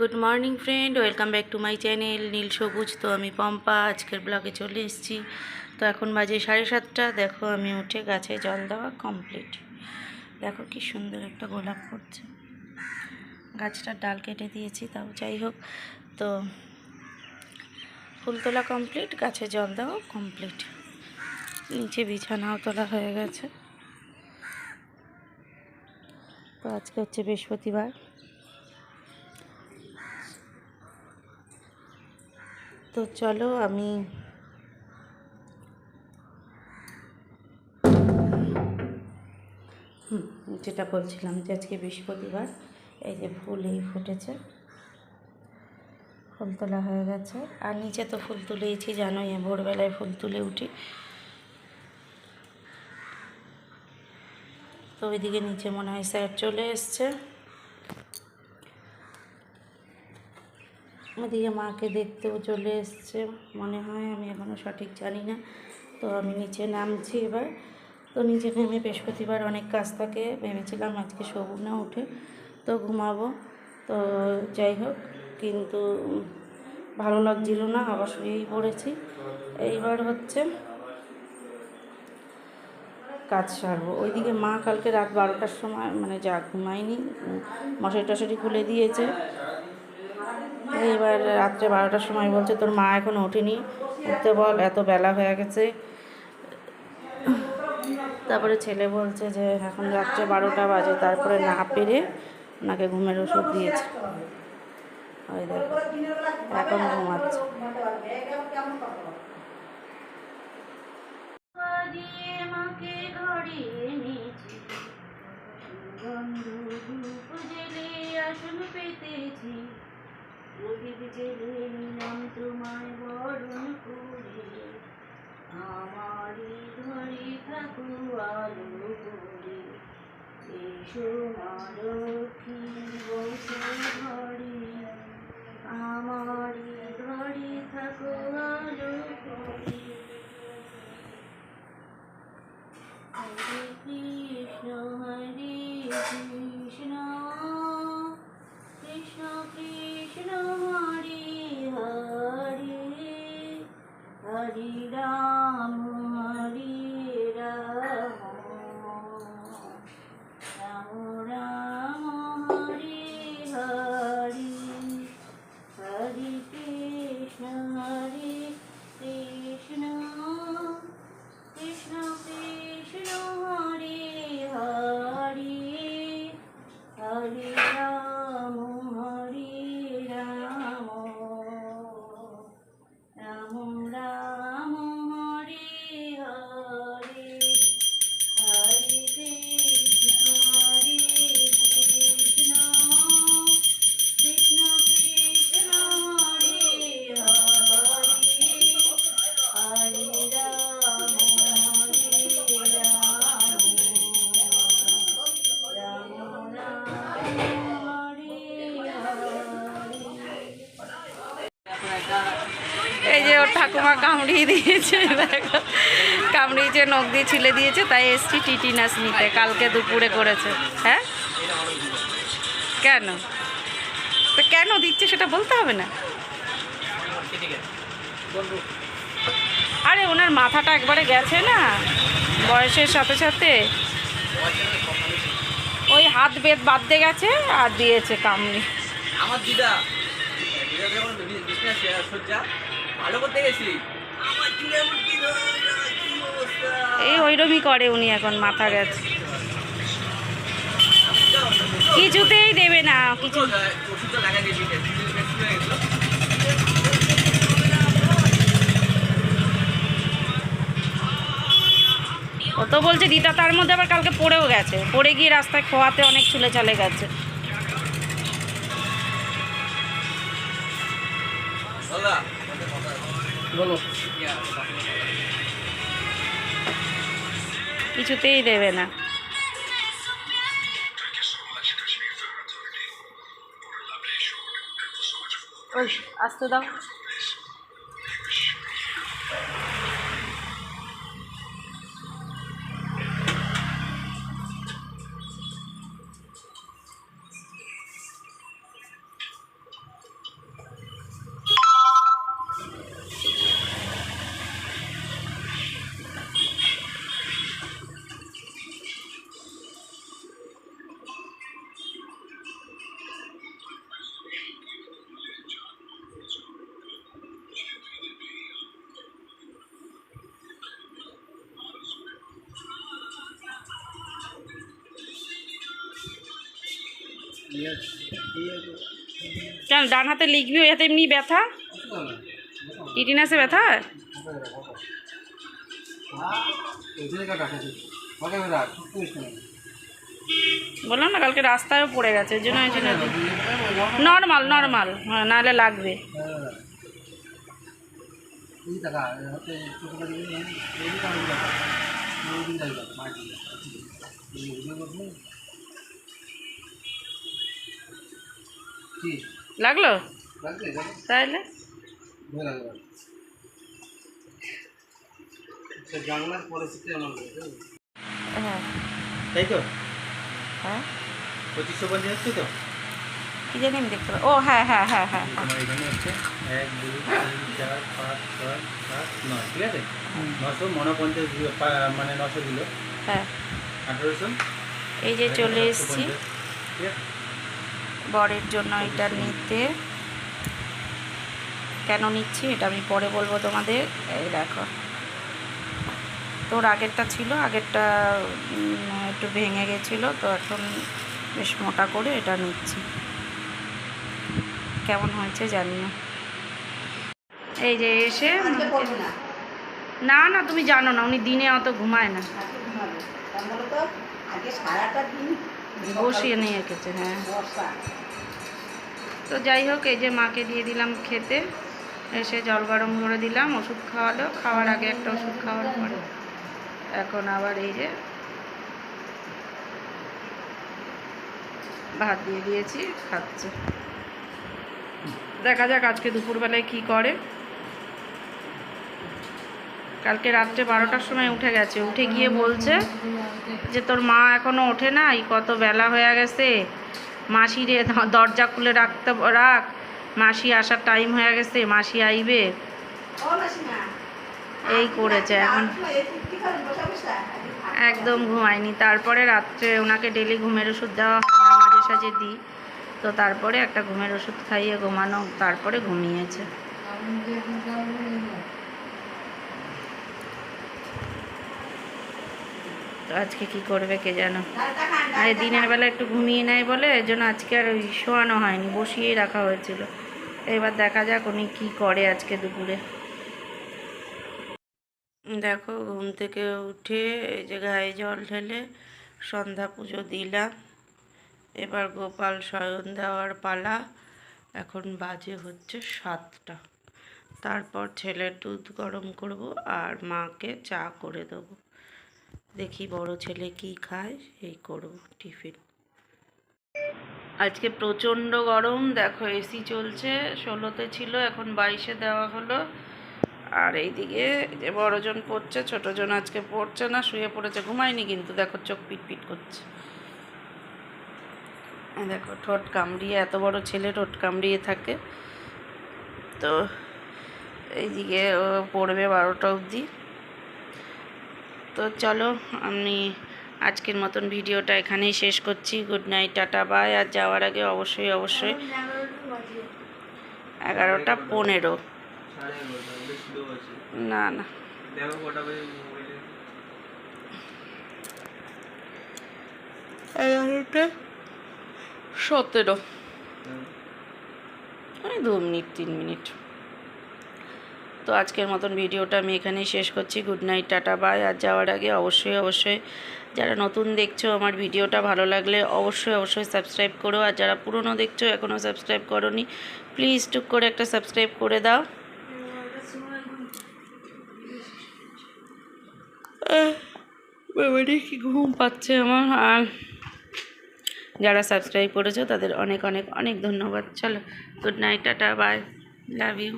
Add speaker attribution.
Speaker 1: Good morning friend welcome back to my channel নীল সবুজ তো আমি পম্পা, আজকের ব্লগে চলে এসেছি। তো এখন বাজে সাড়ে সাতটা। দেখো, আমি উঠে গাছে জল দেওয়া কমপ্লিট দেখো কি সুন্দর একটা গোলাপ করছে গাছটার ডাল কেটে দিয়েছি, তাও যাই হোক। তো ফুল তোলা কমপ্লিট গাছে জল দেওয়া কমপ্লিট নিচে বিছানাও তোলা হয়ে গেছে। তো আজকে হচ্ছে বৃহস্পতিবার। তো চলো আমি যেটা বলছিলাম যে আজকে বৃহস্পতিবার, এই যে ফুল এই ফুটেছে। ফুল তোলা হয়ে গেছে। আর নিচে তো ফুল তুলেইছি, জানোই ভোরবেলায় ফুল তুলে উঠি। তো ওইদিকে নিচে মনে হয় স্যার চলে এসছে। ওদিকে মাকে দেখতেও চলে এসছে। মনে হয় আমি এখনও সঠিক জানি না। তো আমি নিচে নামছি এবার। তো নিচে নেমে বৃহস্পতিবার অনেক কাজ থাকে। ভেবেছিলাম আজকে শোবো না উঠে তো ঘুমাবো। তো যাই হোক, কিন্তু ভালো লাগছিল না, আবার শুয়েই পড়েছি। এইবার হচ্ছে কাজ সারবো। ওইদিকে মা কালকে রাত বারোটার সময় মানে যা ঘুমায়নি মশারি টশারি খুলে দিয়েছে। এইবার রাত্রে বারোটার সময় বলছে, তোর মা এখন ওঠেনি। উঠতে বল, এত বেলা হয়ে গেছে। তারপরে ছেলে বলছে যে, এখন রাত্রে বারোটা বাজে, তারপরে না পেরে ওনাকে ঘুমের ওষুধ দিয়েছে। ওই দেখো, এখন ঘুমাচ্ছে। এসো মা লক্ষ্মী কামড়িয়ে দিয়েছে, দেখো। কামড়িয়েছে নখ দিয়ে ছিলে দিয়েছে, তাই এসছি টিটিনাস নিতে। কালকে দুপুরে করেছে। হ্যাঁ? কেন? তো কেন দিচ্ছে সেটা বলতে হবে না। আরে, ওনার মাথাটা একবারে গেছে না, বয়সের সাথে সাথে। ওই হাত বেদ বাঁধতে গেছে আর দিয়েছে কামড়ি।
Speaker 2: আমার দিদা ভালো করতে গেছি
Speaker 1: এই ওইরকমই করে উনি এখন মাথা গেছে। কিছুতেই দেবে না কিছু। ও তো বলছে দিদা তার মধ্যে আবার কালকে পড়েও গেছে। পড়ে গিয়ে রাস্তায় খোয়াতে অনেক চুলে চলে গেছে।
Speaker 2: বলো
Speaker 1: কিছুতেই দেবে না। আসতে দাও। কেন, ডান হাতে লিখবি, ওই হাতে এমনি ব্যথা? টিটিনাসে ব্যথা বললাম না, কালকে রাস্তায়ও পড়ে গেছে জন্য। নর্মাল নর্মাল হ্যাঁ নাহলে লাগবে। লাগল? তাহলে?
Speaker 2: জানলার পরিস্থিতি এমন
Speaker 1: হ্যাঁ।
Speaker 2: তাই তো?
Speaker 1: হ্যাঁ।
Speaker 2: পঁচিশশো পঞ্চাশ হচ্ছে তো?
Speaker 1: কি জানি আমি দেখতে ও হ্যাঁ হ্যাঁ হ্যাঁ হ্যাঁ হ্যাঁ।
Speaker 2: এখানে হচ্ছে এক দুই তিন চার পাঁচ ছয় সাত নয় ঠিক আছে? নশো মনপঞ্চাশ মানে নশো দিল।
Speaker 1: হ্যাঁ।
Speaker 2: আঠেরোশো?
Speaker 1: এই যে চলে এসেছি।
Speaker 2: ঠিক আছে?
Speaker 1: বরের জন্য এটা নিতে। কেন নিচ্ছি এটা আমি পরে বলব তোমাদের। এই দেখো। তোর আগেরটা ছিল আগেরটা একটু ভেঙে গেছিল তো এখন বেশ মোটা করে এটা নিচ্ছি। কেমন হয়েছে জানি না। এই যে এসে না? না তুমি জানো না উনি দিনে অত ঘুমায় না। বসিয়ে নিয়ে এঁকেছে হ্যাঁ। তো যাই হোক, এই যে মাকে দিয়ে দিলাম খেতে, এসে জল গরম করে দিলাম, ওষুধ খাওয়ালো, খাওয়ার আগে একটা ওষুধ খাওয়ার পরে। এখন আবার এই যে ভাত দিয়ে দিয়েছি, খাচ্ছে। দেখা যাক আজকে দুপুরবেলায় কি করে। কালকে রাত্রে বারোটার সময় উঠে গেছে। উঠে গিয়ে বলছে যে, তোর মা এখনও ওঠে নাই? কত বেলা হয়ে গেছে। মাসি রে দরজা খুলে রাখতে রাখ। মাসি আসার টাইম হয়ে গেছে, মাসি আইবে। এই করেছে এখন। একদম ঘুমায়নি। তারপরে রাত্রে ওনাকে ডেলি ঘুমের ওষুধ দেওয়া হয় মাঝে সাঝে দিই। তো তারপরে একটা ঘুমের ওষুধ খাইয়ে ঘুমানো, তারপরে ঘুমিয়েছে তো আজকে কি করবে কে জানো? আরে দিনের বেলা একটু ঘুমিয়ে নেয় বলে এর জন্য আজকে আর ওই শোয়ানো হয়নি, বসিয়েই রাখা হয়েছিল। এবার দেখা যাক উনি কী করে আজকে দুপুরে। দেখো, ঘুম থেকে উঠে এই যে গায়ে জল ঢেলে সন্ধ্যা পুজো দিলাম। এবার গোপাল শয়ন দেওয়ার পালা। এখন বাজে হচ্ছে সাতটা। তারপর ছেলের দুধ গরম করব আর মাকে চা করে দেবো। দেখি বড় ছেলে কি খায়, সেই করব টিফিন। আজকে প্রচণ্ড গরম, দেখো এসি চলছে, ষোলোতে ছিল, এখন বাইশে দেওয়া হলো। আর এইদিকে যে বড়জন পড়ছে, ছোটজন আজকে পড়ছে না, শুয়ে পড়েছে, ঘুমায়নি কিন্তু, দেখো চোখ পিট পিট করছে দেখো, ঠোঁট কামড়িয়ে, এত বড় ছেলে ঠোঁট কামড়িয়ে থাকে। তো এইদিকে পড়বে বারোটা অবধি। তো চলো আমি আজকের মতন ভিডিওটা এখানেই শেষ করছি। গুড নাইট টাটা বাই আর যাওয়ার আগে অবশ্যই অবশ্যই এগারোটা পনেরো। না না। এগারোটা সতেরো। ওই দু মিনিট তিন মিনিট। তো আজকের মতন ভিডিওটা আমি এখানেই শেষ করছি। Good night, tata, bye. আর যাওয়ার আগে অবশ্যই অবশ্যই যারা নতুন দেখছ আমার ভিডিওটা ভালো লাগলে অবশ্যই অবশ্যই সাবস্ক্রাইব করো। আর যারা পুরনো দেখছ, এখনও সাবস্ক্রাইব করোনি প্লিজ টুক করে একটা সাবস্ক্রাইব করে দাও। বাবারে কি ঘুম পাচ্ছে আমার। আর যারা সাবস্ক্রাইব করেছ, তাদের অনেক অনেক অনেক ধন্যবাদ। চলো, good night, tata, bye. Love you